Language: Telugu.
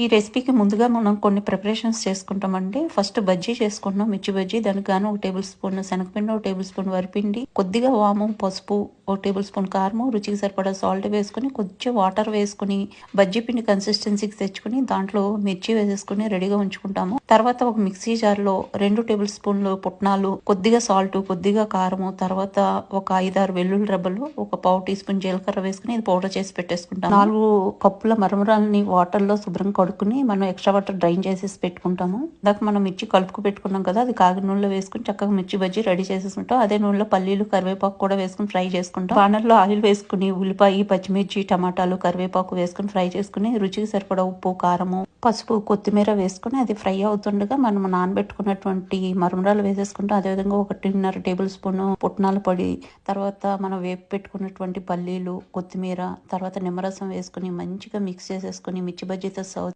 ఈ రెసిపీకి ముందుగా మనం కొన్ని ప్రిపరేషన్స్ చేసుకుంటామండి. ఫస్ట్ బజ్జీ చేసుకుంటున్నాం మిర్చి బజ్జీ దానికి గాను ఒక టేబుల్ స్పూన్ శనగపిండి ఒక టేబుల్ స్పూన్ వరిపిండి కొద్దిగా వాము పసుపు ఒక టేబుల్ స్పూన్ కారము రుచికి సరిపడా సాల్ట్ వేసుకుని కొంచెం వాటర్ వేసుకుని బజ్జీ పిండి కన్సిస్టెన్సీకి తెచ్చుకుని దాంట్లో మిర్చి వేసేసుకుని రెడీగా ఉంచుకుంటాము. తర్వాత ఒక మిక్సీ జార్లో రెండు టేబుల్ స్పూన్లు పుట్నాలు కొద్దిగా సాల్ట్ కొద్దిగా కారము తర్వాత ఒక ఐదారు వెల్లుల్లి రబ్బలు ఒక పావు టీ స్పూన్ జీలకర్ర వేసుకుని ఇది పౌడర్ చేసి పెట్టేసుకుంటాం నాలుగు కప్పుల మరమరాలని వాటర్లో శుభ్రంగా వాడుకుని మనం ఎక్స్ట్రా వాటర్ డ్రైన్ చేసేసి పెట్టుకుంటాము. దాకా మనం మిర్చి కలుపుకు పెట్టుకున్నాం కదా అది కాగి నూనెలో వేసుకుని చక్కగా మిర్చి బజ్జీ రెడీ చేసేసుకుంటాం. అదే నూనెలో పల్లీలు కరివేపాకు కూడా వేసుకుని ఫ్రై చేసుకుంటాం. బాణర్లో ఆయిల్ వేసుకుని ఉల్లిపాయ పచ్చిమిర్చి టమాటాలు కరివేపాకు వేసుకుని ఫ్రై చేసుకుని రుచికి సరిపడా ఉప్పు కారము పసుపు కొత్తిమీర వేసుకుని అది ఫ్రై అవుతుండగా మనం నానబెట్టుకున్నటువంటి మరమరాలు వేసేసుకుంటాం. అదేవిధంగా ఒకటిన్నర టేబుల్ స్పూన్ పుట్నాల పొడి తర్వాత మనం వేపు పెట్టుకున్నటువంటి పల్లీలు కొత్తిమీర తర్వాత నిమ్మరసం వేసుకుని మంచిగా మిక్స్ చేసేసుకుని మిర్చి బజ్జీతో సౌ